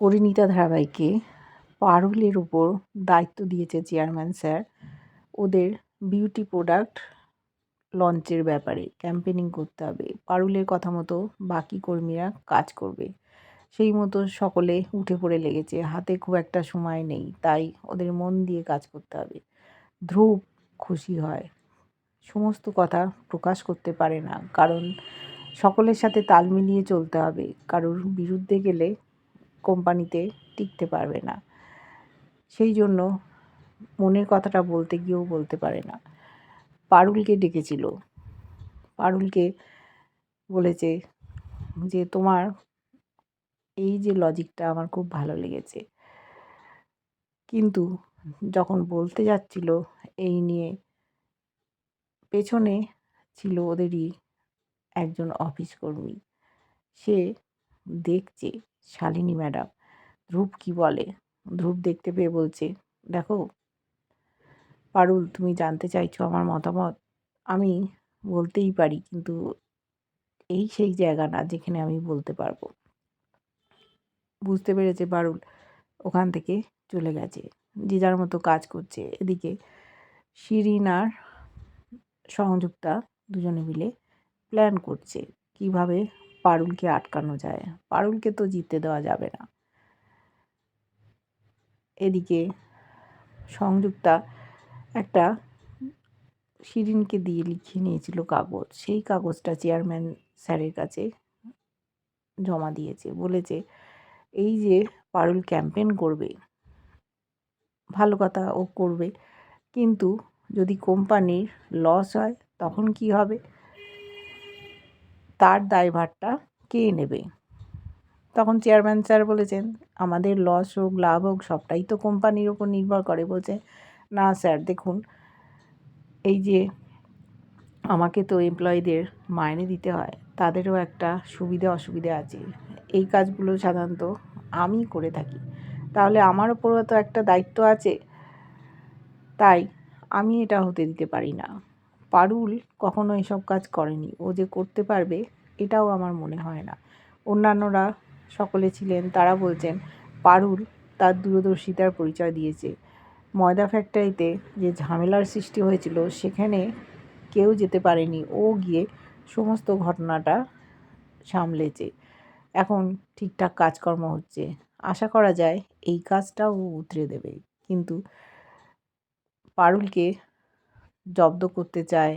পরিণীতা ধারাবাহিকে পারুলের উপর দায়িত্ব দিয়েছে চেয়ারম্যান স্যার। ওদের বিউটি প্রোডাক্ট লঞ্চের ব্যাপারে ক্যাম্পেনিং করতে হবে। পারুলের কথা মতো বাকি কর্মীরা কাজ করবে। সেই মতো সকলে উঠে পড়ে লেগেছে। হাতে খুব একটা সময় নেই, তাই ওদের মন দিয়ে কাজ করতে হবে। ধ্রুব খুশি হয়। সমস্ত কথা প্রকাশ করতে পারে না, কারণ সকলের সাথে তাল মিলিয়ে চলতে হবে। কারোর বিরুদ্ধে গেলে কোম্পানিতে টিকতে পারবে না। সেই জন্য মনের কথাটা বলতে গিয়েও বলতে পারে না। পারুলকে ডেকেছিল। পারুলকে বলেছে যে, তোমার এই যে লজিকটা আমার খুব ভালো লেগেছে। কিন্তু যখন বলতে যাচ্ছিল, এই নিয়ে পেছনে ছিল ওদেরই একজন অফিস কর্মী। সে দেখছে শালিনী ম্যাডাম, ধ্রুব কি বলে? ধ্রুব দেখতে পেয়ে বলছে, দেখো, পারুল, তুমি জানতে চাইছো আমার মতামত? আমি বলতেই পারি, কিন্তু এই সেই জায়গা না যেখানে আমি বলতে পারব। বুঝতে পেরেছে পারুল, ওখান থেকে চলে গেছে। যে যার মতো কাজ করছে। এদিকে শিরিন আর সংযুক্তা দুজনে মিলে প্ল্যান করছে, কীভাবে পারুলকে আটকানো যায়। পারুলকে তো জিততে দেওয়া যাবে না। এদিকে সংযুক্তা একটা শিরিনকে দিয়ে লিখিয়ে নিয়েছিল কাগজ। সেই কাগজটা চেয়ারম্যান স্যারের কাছে জমা দিয়েছে। বলেছে, এই যে পারুল ক্যাম্পেন করবে, ভালো কথা ও করবে, কিন্তু যদি কোম্পানির লস হয় তখন কি হবে? তার দায়ভারটা কে নেবে? তখন চেয়ারম্যান স্যার বলেছেন, আমাদের লস হোক, লাভ হোক, সবটাই তো কোম্পানির ওপর নির্ভর করে। বলছে, না স্যার দেখুন, এই যে আমাকে তো এমপ্লয়ীদের মাইনে দিতে হয়, তাদেরও একটা সুবিধে অসুবিধা আছে। এই কাজগুলো সাধারণত আমি করে থাকি। তাহলে আমার ওপরও তো একটা দায়িত্ব আছে। তাই আমি এটা হতে দিতে পারি না। পারুল কখনো এসব কাজ করেনি। ও যে করতে পারবে, এটাও আমার মনে হয় না। অন্যান্যরা সকলে ছিলেন, তারা বলছেন, পারুল তার দূরদর্শিতার পরিচয় দিয়েছে। ময়দা ফ্যাক্টরিতে যে ঝামেলার সৃষ্টি হয়েছিল, সেখানে কেউ যেতে পারেনি। ও গিয়ে সমস্ত ঘটনাটা সামলেছে। এখন ঠিকঠাক কাজকর্ম হচ্ছে। আশা করা যায়, এই কাজটাও উতরে দেবে। কিন্তু পারুলকে জব্দ করতে চায়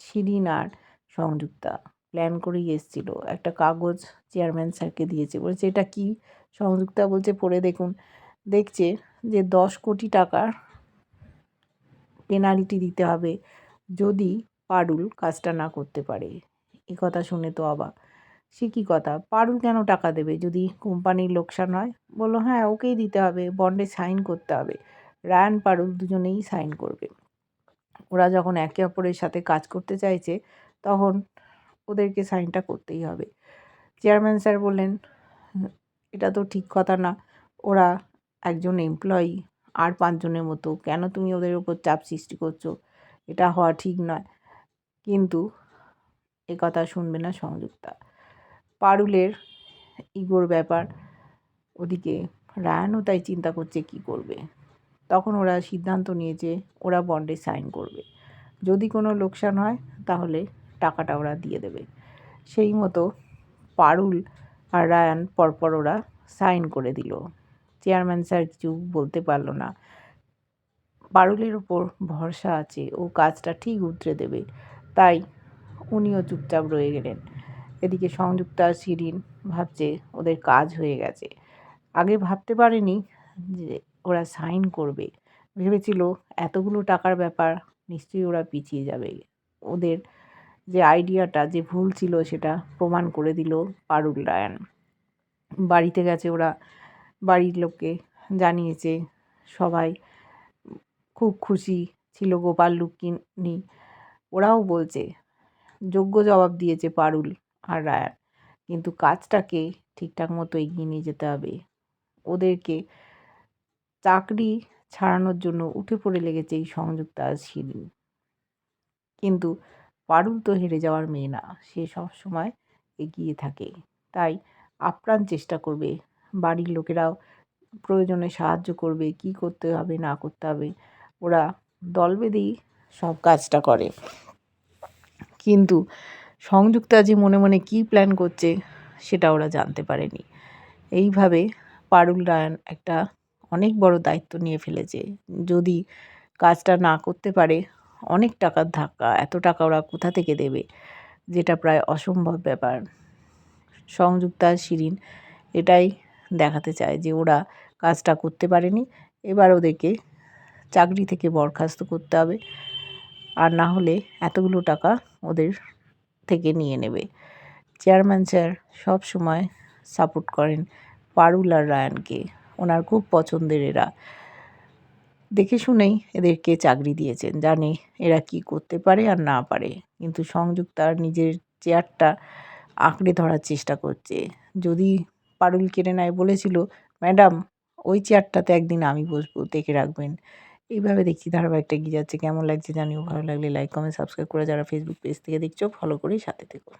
শিরিন আর সংযুক্তা। প্ল্যান করেই এসেছিল। একটা কাগজ চেয়ারম্যান স্যারকে দিয়েছে। বলছে, এটা কি? সংযুক্তা বলছে, পড়ে দেখুন। দেখছে যে দশ কোটি টাকার পেনাল্টি দিতে হবে যদি পারুল কাজটা না করতে পারে। এ কথা শুনে তো অবাক। সে কী কথা? পারুল কেন টাকা দেবে? যদি কোম্পানির লোকসান হয়? বলল হ্যাঁ ওকেই দিতে হবে। বন্ডে সাইন করতে হবে। রায়ান, পারুল দুজনেই সাইন করবে। ওরা যখন একে অপরের সাথে কাজ করতে চাইছে, তখন ওদেরকে সাইনটা করতেই হবে। চেয়ারম্যান স্যার বললেন, এটা তো ঠিক কথা না। ওরা একজন এমপ্লয়ি, আর পাঁচজনের মতো। কেন তুমি ওদের ওপর চাপ সৃষ্টি করছ? এটা হওয়া ঠিক নয়। কিন্তু এ কথা শুনবে না সংযুক্তা। পারুলের ইগোর ব্যাপার ওদিকে রায়ানও তাই চিন্তা করছে কি করবে। তখন ওরা সিদ্ধান্ত নিয়েছে ওরা বন্ডে সাইন করবে। যদি কোনো লোকসান হয়, তাহলে টাকাটা ওরা দিয়ে দেবে। সেই মতো পারুল আর রায়ান পরপর ওরা সাইন করে দিল। চেয়ারম্যান স্যার কিছু বলতে পারল না। পারুলের ওপর ভরসা আছে, ও কাজটা ঠিক উতরে দেবে। তাই উনিও চুপচাপ রয়ে গেলেন। এদিকে সংযুক্তা শিরিন ভাবছে ওদের কাজ হয়ে গেছে। আগে ভাবতে পারেনি যে ওরা সাইন করবে। ভেবেছিল এতগুলো টাকার ব্যাপার নিশ্চয়ই ওরা পিছিয়ে যাবে। ওদের যে আইডিয়াটা, যে ভুল ছিল সেটা প্রমাণ করে দিল পারুল রায়ান। বাড়িতে গেছে ওরা। বাড়ির লোককে জানিয়েছে সবাই। খুব খুশি ছিল গোপাল লুকিনি ওরাও বলছে, যোগ্য জবাব দিয়েছে পারুল আর রায়ান। কিন্তু কাজটাকে ঠিকঠাক মতো এগিয়ে নিয়ে যেতে হবে। ওদেরকে চাকরি ছাড়ানোর জন্য উঠে পড়ে লেগেছে এই সংযুক্তা শিরিন কিন্তু পারুল তো হেরে যাওয়ার মেয়ে না, সে সব সময় এগিয়ে থাকে। তাই আপ্রাণ চেষ্টা করবে, বাড়ির লোকেরাও প্রয়োজনে সাহায্য করবে, কি করতে হবে, না করতে হবে, ওরা দল বেঁধেই সব কাজটা করে। কিন্তু সংযুক্তা যে মনে মনে কী প্ল্যান করছে, সেটা ওরা জানতে পারেনি। এইভাবে পারুল রায়ন একটা অনেক বড় দায়িত্ব নিয়ে ফেলেছে। যদি কাজটা না করতে পারে, অনেক টাকার ধাক্কা, এত টাকা ওরা কোথা থেকে দেবে? যেটা প্রায় অসম্ভব ব্যাপার। সংযুক্তা শিরিন এটাই দেখাতে চায় যে ওরা কাজটা করতে পারেনি, এবার ওদেরকে চাকরি থেকে বরখাস্ত করতে হবে। আর না হলে এতগুলো টাকা ওদের থেকে নিয়ে নেবে। চেয়ারম্যান স্যার সব সময় সাপোর্ট করেন পারুল আর রায়ানকে। ওনার খুব পছন্দের এরা। দেখে শুনেই এদেরকে চাকরি দিয়েছেন, জানে এরা কি করতে পারে আর না পারে। কিন্তু সংযুক্তার নিজের চেয়ারটা আঁকড়ে ধরার চেষ্টা করছে। যদি পারুল কেড়ে নেয় বলেছিল, ম্যাডাম, ওই চেয়ারটাতে একদিন আমি বসবো, দেখে রাখবেন। এইভাবে দেখছি ধারাবাহিকটা এগিয়ে যাচ্ছে। কেমন লাগছে জানিও, ভালো লাগলে লাইক কমেন্ট সাবস্ক্রাইব করে যারা ফেসবুক পেজ থেকে দেখছ ফলো করেই সাথে থেকো।